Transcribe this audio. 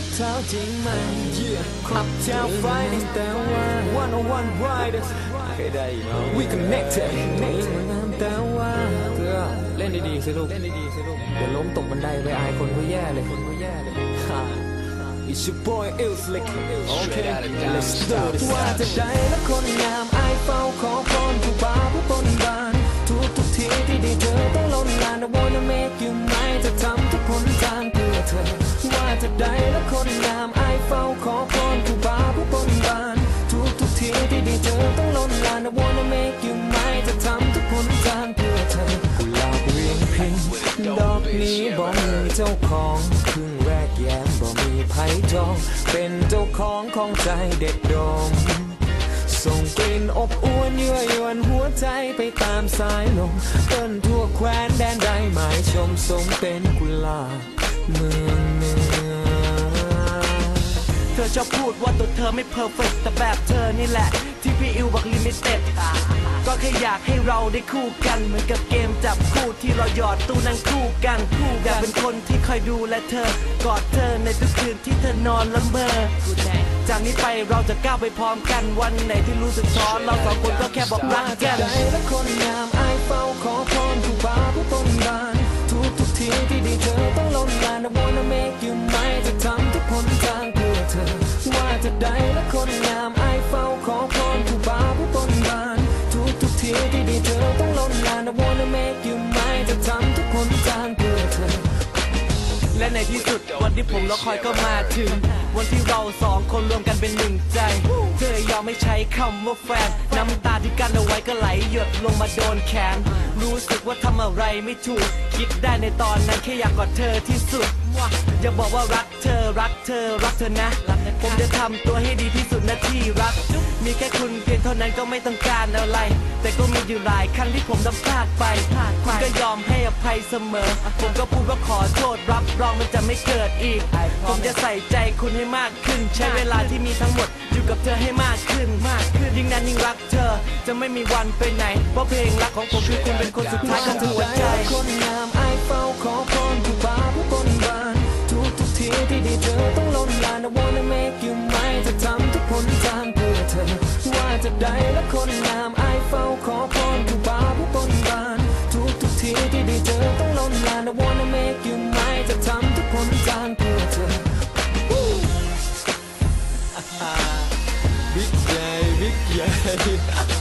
กเท้าจริงไหมขับเท้าไฟในแต่ว่า one on one riders เคยได้เนาะ we connected นี่มันแต่ว่าเกลือเล่นดีๆสิลูกเล่นดีๆสิลูกเดี๋ยวล้มตกบันไดไปอายคนก็แย่เลยคนก็แย่เลย It's your boy i l Slick Okay let's do this ว่าจะได้และคนงามอายเฝ้าขอพรผู้บ่าวผู้บนบานทุกทุกทีที่ และคนงามอายเฝ้าขอพรผู้บาผู้บนบาน ทุกทุกทีที่ได้เจอต้องล้นลาน I wanna make you mine จะทำทุกผลทางเพื่อเธอกุหลาบเวียงพิงดอกนี้บ่มีเจ้าของครึ่งแรกแย้มบ่มีไผ่จอง เป็นเจ้าของของใจเด็ดดมส่งกลิ่นอบอวนยั่วยวนหัวใจไปตามสายลมเต้นทั่วแคว้นแดนใดหมายชมสมเป็นกุหลาบเมือง ชอบพูดว่าตัวเธอไม่เพอร์เฟกแต่แบบเธอนี่แหละ ที่พี่อิวบอกลิมิเต็ดก็แค่อยากให้เราได้คู่กันเหมือนกับเกมจับคู่ที่เราหยอดตู้นั่งคู่กันคู่อยากเป็นคนที่คอยดูแลเธอ กอดเธอในทุกคืนที่เธอนอนละเมอจากนี้ไปเราจะก้าวไปพร้อมกันวันไหนที่รู้สึกท้อเราสองคนก็แค่บอกรักกันได้และคนงามอเฝ้าขอพรผู้บ่าวผู้บนบานทุกทุกที ขอพรผู้บาผู้บนบานทุกทุกทีที่ได้เจอต้องล้นลาน I wanna make you mine จะทำทุกผลทางเพื่อเธอ และในที่สุดวันที่ผมรอคอยก็มาถึง วันที่เราสองคนรวมกันเป็นหนึ่งใจ เธอยอมไม่ใช้คำว่าแฟน น้ำตาที่กั้นเอาไว้ก็ไหลหยดลงมาโดนแขน รู้สึกว่าทำอะไรไม่ถูก คิดได้ในตอนนั้นแค่อยากกอดเธอที่สุด อย่าบอกว่ารักเธอรักเธอรักเธอนะ ผมจะทำตัวให้ดีที่สุดนะที่รัก มีแค่คุณเพียงเท่านั้นก็ไม่ต้องการอะไร แต่ก็มีอยู่หลายครั้งที่ผมทำพลาดไปคุณก็ยอมให้อภัยเสมอ ผมก็พูดว่าขอโทษรับรองมันจะไม่เกิดอีก ผมจะใส่ใจคุณให้มากขึ้น ใช้เวลาที่มีทั้งหมดอยู่กับเธอให้มากขึ้นมากขึ้นยิ่งนานยิ่งรักเธอ จะไม่มีวันไปไหนเพราะเพลงรักของผมคือคุณเป็นคนสุดท้ายของหัวใจ และคนงามไอเฝ้าขอพรผู้บาผู้บนบานทุกทุกทีที่ได้เจอต้องล้นลาน I wanna make you mine จะทำทุกคนทางเพื่อเธอบิ๊กให